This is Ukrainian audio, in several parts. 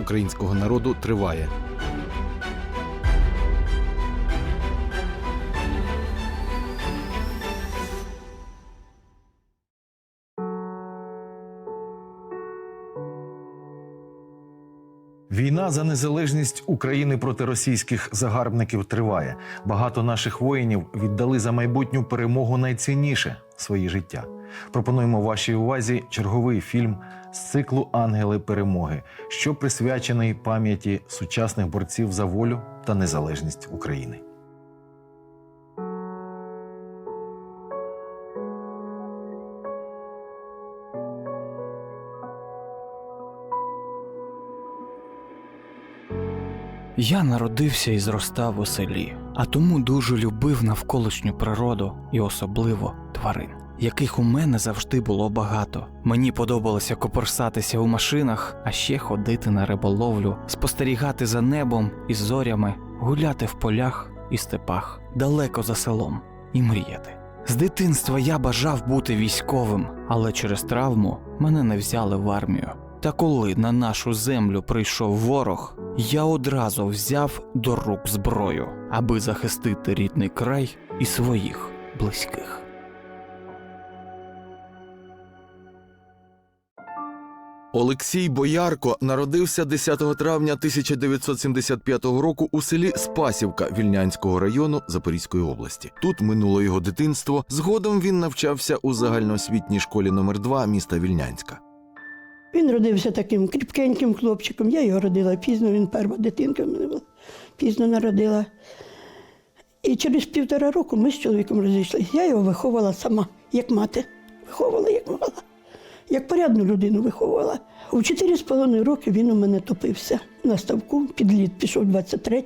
українського народу триває. Війна за незалежність України проти російських загарбників триває. Багато наших воїнів віддали за майбутню перемогу найцінніше свої життя. Пропонуємо вашій увазі черговий фільм з циклу Ангели перемоги, що присвячений пам'яті сучасних борців за волю та незалежність України. Я народився і зростав у селі, а тому дуже любив навколишню природу і особливо тварин, яких у мене завжди було багато. Мені подобалося копорсатися у машинах, а ще ходити на риболовлю, спостерігати за небом і зорями, гуляти в полях і степах, далеко за селом і мріяти. З дитинства я бажав бути військовим, але через травму мене не взяли в армію. Та коли на нашу землю прийшов ворог, я одразу взяв до рук зброю, аби захистити рідний край і своїх близьких. Олексій Боярко народився 10 травня 1975 року у селі Спасівка Вільнянського району Запорізької області. Тут минуло його дитинство. Згодом він навчався у загальноосвітній школі номер 2 міста Вільнянська. Він родився таким кріпкеньким хлопчиком. Я його родила пізно, він перша дитинка мене була, пізно народила. І через півтора року ми з чоловіком розійшлися. Я його виховувала сама, як мати. Виховувала, як могла. Як порядну людину виховувала. У чотири з половиною роки він у мене топився на ставку, під лід пішов 23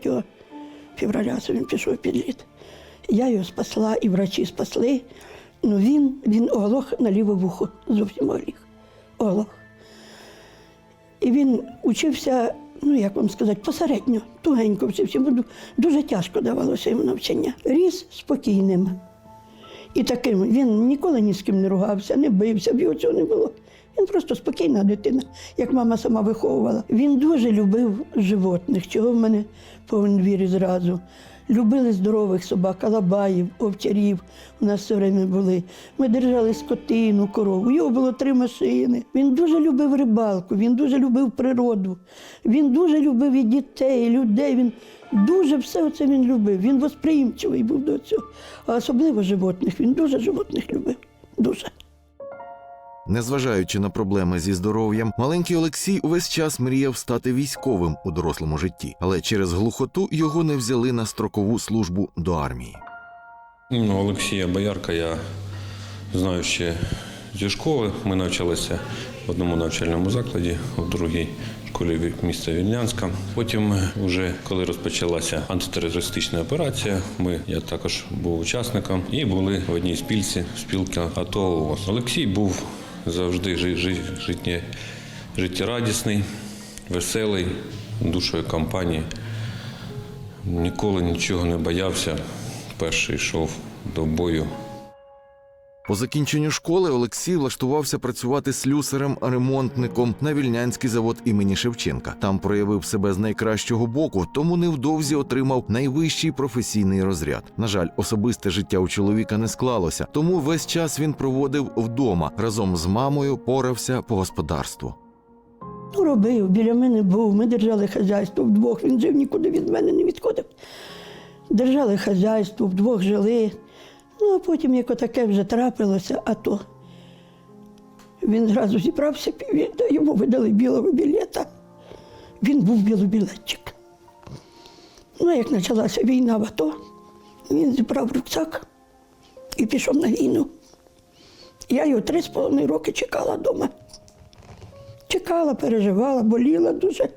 февраля, він пішов під лід. Я його спасла, і врачі спасли. Ну він, він оглох на ліве вухо, зовсім оглох. Оглох. І він учився, ну як вам сказати, посередньо, тугенько вчився. Дуже тяжко давалося йому навчання. Ріс спокійним. І таким він ніколи ні з ким не ругався, не бився, б його цього не було. Він просто спокійна дитина, як мама сама виховувала. Він дуже любив животних, чого в мене повен вірі зразу. Любили здорових собак, алабаїв, овчарів. У нас все время були. Ми держали скотину, корову. Його було три машини. Він дуже любив рибалку, він дуже любив природу. Він дуже любив і дітей, і людей. Він дуже все це він любив. Він восприємчивий був до цього. А особливо животних. Він дуже животних любив. Дуже. Незважаючи на проблеми зі здоров'ям, маленький Олексій увесь час мріяв стати військовим у дорослому житті, але через глухоту його не взяли на строкову службу до армії. Ну, Олексія Боярка я знаю ще зі школи. Ми навчалися в одному навчальному закладі, в другій школі міста Вільнянська. Потім, вже коли розпочалася антитерористична операція, ми я також був учасником і були в одній спілці спілки АТО ООС. Олексій був завжди жи- жи- життє, життєрадісний, веселий, душою компанії. Ніколи нічого не боявся. Перший йшов до бою. По закінченню школи Олексій влаштувався працювати слюсарем-ремонтником на вільнянський завод імені Шевченка. Там проявив себе з найкращого боку, тому невдовзі отримав найвищий професійний розряд. На жаль, особисте життя у чоловіка не склалося, тому весь час він проводив вдома разом з мамою, порався по господарству. Ну, робив, біля мене був. Ми держали хазяйство вдвох. Він жив нікуди від мене не відходив. Держали хазяйство, вдвох жили. Ну, а потім, як отаке вже трапилося, а то він зразу зібрався, йому видали білого білета. Він був білобілетчик. Ну, а як почалася війна в АТО, він зібрав рюкзак і пішов на війну. Я його три з половиною роки чекала вдома. Чекала, переживала, боліла дуже.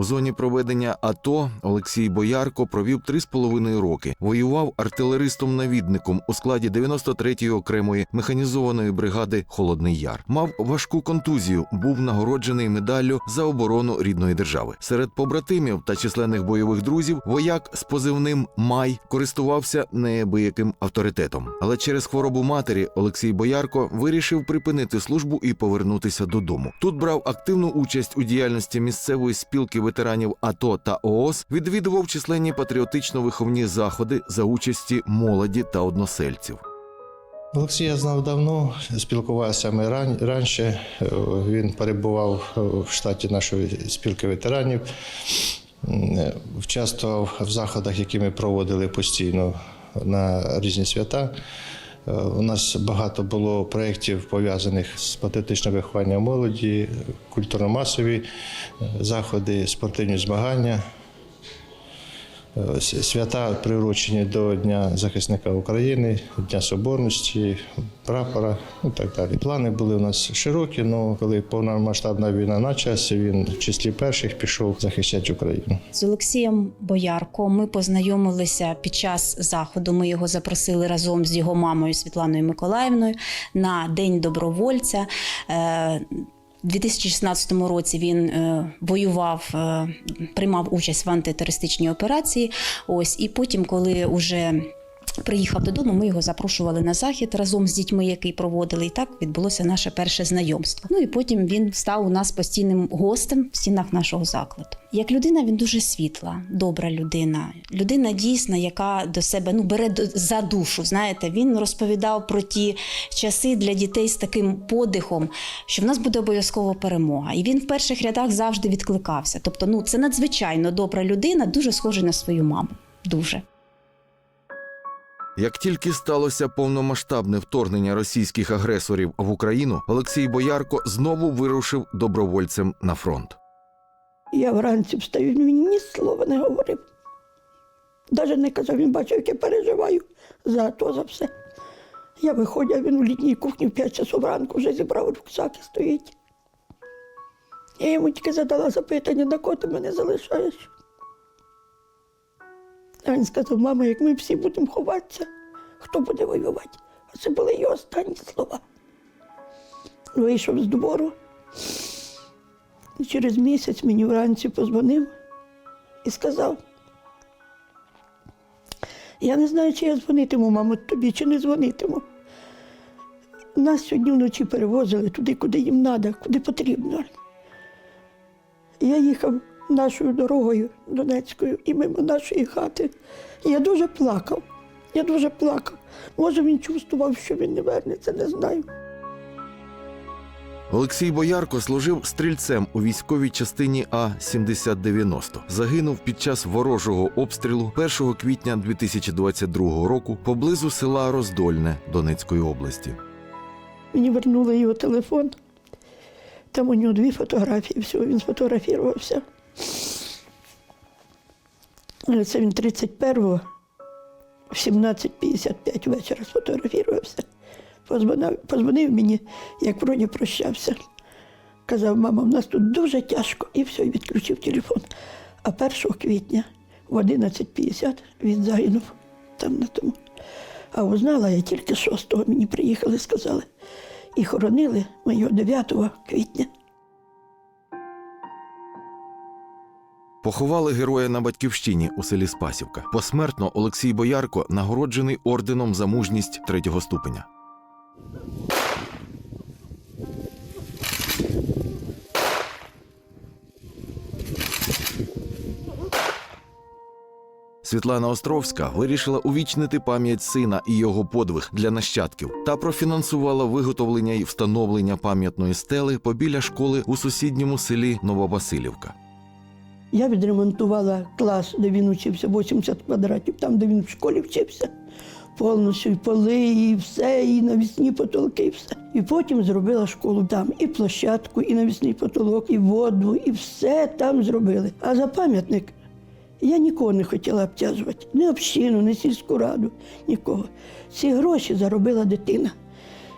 У зоні проведення АТО Олексій Боярко провів три з половиною роки. Воював артилеристом-навідником у складі 93-ї окремої механізованої бригади Холодний Яр. Мав важку контузію, був нагороджений медаллю за оборону рідної держави. Серед побратимів та численних бойових друзів вояк з позивним Май користувався неабияким авторитетом. Але через хворобу матері Олексій Боярко вирішив припинити службу і повернутися додому. Тут брав активну участь у діяльності місцевої спілки ветеранів АТО та ООС, відвідував численні патріотично-виховні заходи за участі молоді та односельців. Олексія знав давно, спілкувався ми ран, раніше. Е, Він перебував е, в штаті нашої спілки ветеранів, М, е, участвував в заходах, які ми проводили постійно на різні свята. Е, У нас багато було проєктів пов'язаних з патріотичним вихованням молоді, культурно-масові е, заходи, спортивні змагання. Е, Свята приурочені до Дня захисника України, Дня Соборності, прапора ну так далі. Плани були у нас широкі, але коли повномасштабна війна на часі, він в числі перших пішов захищати Україну. З Олексієм Боярко ми познайомилися під час заходу. Ми його запросили разом з його мамою Світланою Миколаївною на День добровольця. У 2016 році він е, воював, е, приймав участь в антитерористичній операції. Ось і потім, коли вже приїхав додому, ми його запрошували на захід разом з дітьми, який проводили. І так відбулося наше перше знайомство. Ну і потім він став у нас постійним гостем в стінах нашого закладу. Як людина, він дуже світла, добра людина, людина дійсна, яка до себе ну бере за душу. Знаєте, він розповідав про ті часи для дітей з таким подихом, що в нас буде обов'язково перемога. І він в перших рядах завжди відкликався. Тобто, ну це надзвичайно добра людина, дуже схожа на свою маму. Дуже. Як тільки сталося повномасштабне вторгнення російських агресорів в Україну, Олексій Боярко знову вирушив добровольцем на фронт. Я вранці встаю, він ні слова не говорив. Навіть не казав, він бачив, як я переживаю за АТО, за все. Я виходжу, він у літній кухні в 5 часов ранку вже зібрав рюкзак і стоїть. Я йому тільки задала запитання, на кого ти мене залишаєш. А він сказав, мама, як ми всі будемо ховатися, хто буде воювати? А це були його останні слова. Вийшов з двору. І через місяць мені вранці позвонив і сказав: я не знаю, чи я дзвонитиму, мамо, тобі, чи не дзвонитиму. Нас сьогодні вночі перевозили туди, куди їм треба, куди потрібно. Я їхав нашою дорогою Донецькою і мимо нашої хати. Я дуже плакав. Я дуже плакав. Може, він чувствував, що він не вернеться, не знаю. Олексій Боярко служив стрільцем у військовій частині А 7090 Загинув під час ворожого обстрілу 1 квітня 2022 року поблизу села Роздольне Донецької області. Мені вернули його телефон. Там у нього дві фотографії, всього він сфотографувався. Це він 31-го в 17.55 вечора сфотографувався. Позвонив, позвонив мені, як вроді прощався. Казав, мама, в нас тут дуже тяжко, і все, і відключив телефон. А 1 квітня в 11.50 він загинув там на тому. А узнала я тільки 6-го, мені приїхали, сказали. І хоронили ми його 9 квітня. Поховали героя на батьківщині у селі Спасівка. Посмертно Олексій Боярко нагороджений орденом за мужність третього ступеня. Світлана Островська вирішила увічнити пам'ять сина і його подвиг для нащадків та профінансувала виготовлення і встановлення пам'ятної стели побіля школи у сусідньому селі Нововасилівка. Я відремонтувала клас, де він учився, 80 квадратів, там, де він в школі вчився. Повністю і поли, і все, і навісні потолки, і все. І потім зробила школу там, і площадку, і навісний потолок, і воду, і все там зробили. А за пам'ятник я нікого не хотіла обтяжувати. Ні общину, ні сільську раду, нікого. Ці гроші заробила дитина.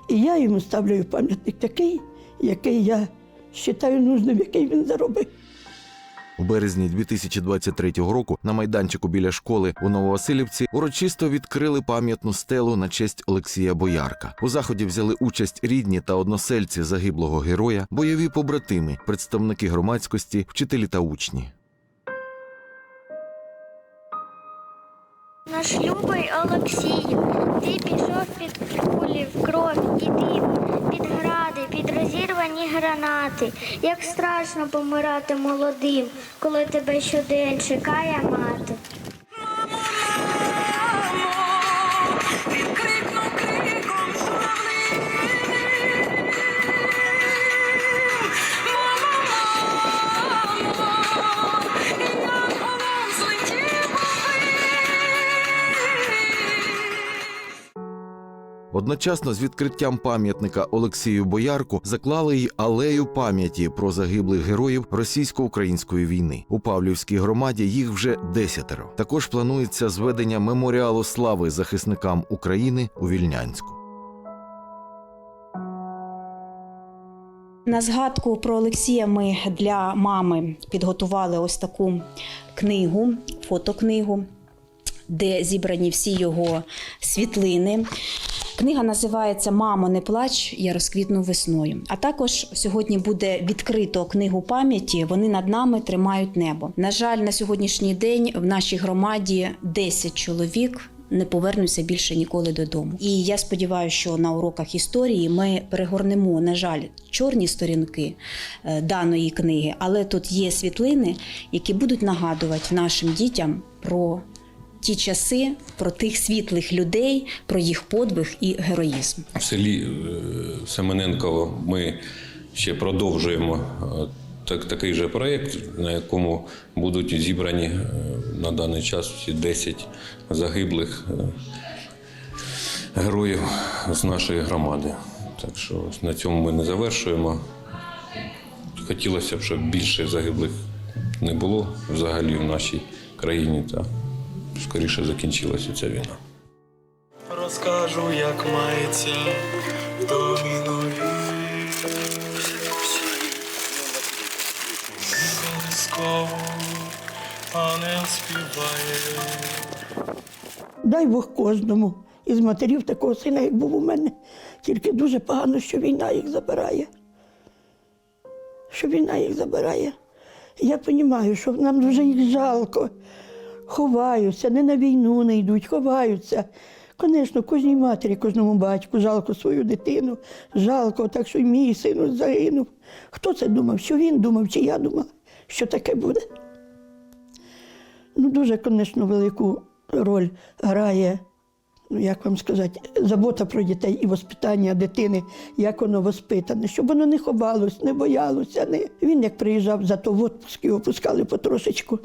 І я йому ставлю пам'ятник такий, який я вважаю нужним, який він заробив. У березні 2023 року на майданчику біля школи у Нововасилівці урочисто відкрили пам'ятну стелу на честь Олексія Боярка. У заході взяли участь рідні та односельці загиблого героя, бойові побратими, представники громадськості, вчителі та учні. Наш любий Олексію, ти пішов під кулі в кров і дим, під гради, під розірвані гранати. Як страшно помирати молодим, коли тебе щодень чекає мати. Одночасно з відкриттям пам'ятника Олексію Боярку заклали й алею пам'яті про загиблих героїв російсько-української війни. У Павлівській громаді їх вже десятеро. Також планується зведення меморіалу слави захисникам України у Вільнянську. На згадку про Олексія ми для мами підготували ось таку книгу, фотокнигу, де зібрані всі його світлини. Книга називається Мамо, не плач, я розквітну весною. А також сьогодні буде відкрито книгу пам'яті. Вони над нами тримають небо. На жаль, на сьогоднішній день в нашій громаді 10 чоловік не повернуться більше ніколи додому. І я сподіваюся, що на уроках історії ми перегорнемо, на жаль, чорні сторінки е, даної книги, але тут є світлини, які будуть нагадувати нашим дітям про ті часи, про тих світлих людей, про їх подвиг і героїзм. В селі е, Семененково ми ще продовжуємо е, так, такий же проєкт, на якому будуть зібрані е, на даний час всі 10 загиблих героїв з нашої громади. Так що на цьому ми не завершуємо. Хотілося б, щоб більше загиблих не було взагалі в нашій країні та скоріше закінчилася ця війна. Розкажу, як мається в домі нові. Колисково, а не співає. Дай Бог кожному із матерів такого сина, як був у мене. Тільки дуже погано, що війна їх забирає. Що війна їх забирає. Я розумію, що нам дуже їх жалко. Ховаються, не на війну не йдуть, ховаються. Звісно, кожній матері, кожному батьку жалко свою дитину, жалко, так що й мій син загинув. Хто це думав? Що він думав, чи я думала, що таке буде? Ну, дуже, звісно, велику роль грає, ну як вам сказати, забота про дітей і воспитання дитини, як воно воспитане, щоб воно не ховалось, не боялося. Не. Він як приїжджав за то в отпуск, його пускали потрошечку.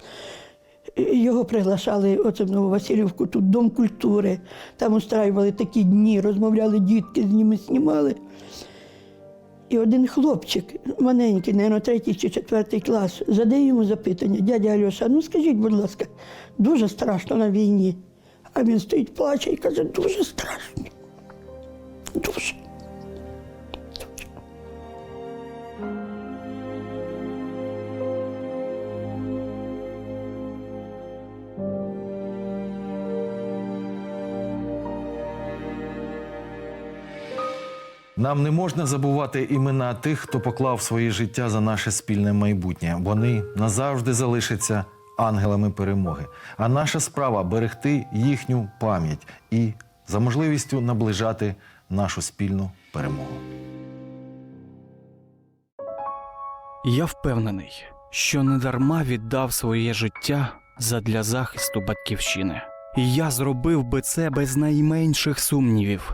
Його приглашали оце в Нововасилівку, тут Дом культури. Там устраювали такі дні, розмовляли дітки, з ними знімали. І один хлопчик, маленький, мабуть, третій чи четвертий клас, задає йому запитання, дядя Альоша, ну скажіть, будь ласка, дуже страшно на війні. А він стоїть, плаче і каже, дуже страшно. Дуже. Нам не можна забувати імена тих, хто поклав своє життя за наше спільне майбутнє. Вони назавжди залишаться ангелами перемоги. А наша справа берегти їхню пам'ять і за можливістю наближати нашу спільну перемогу. Я впевнений, що недарма віддав своє життя задля захисту батьківщини. І я зробив би це без найменших сумнівів,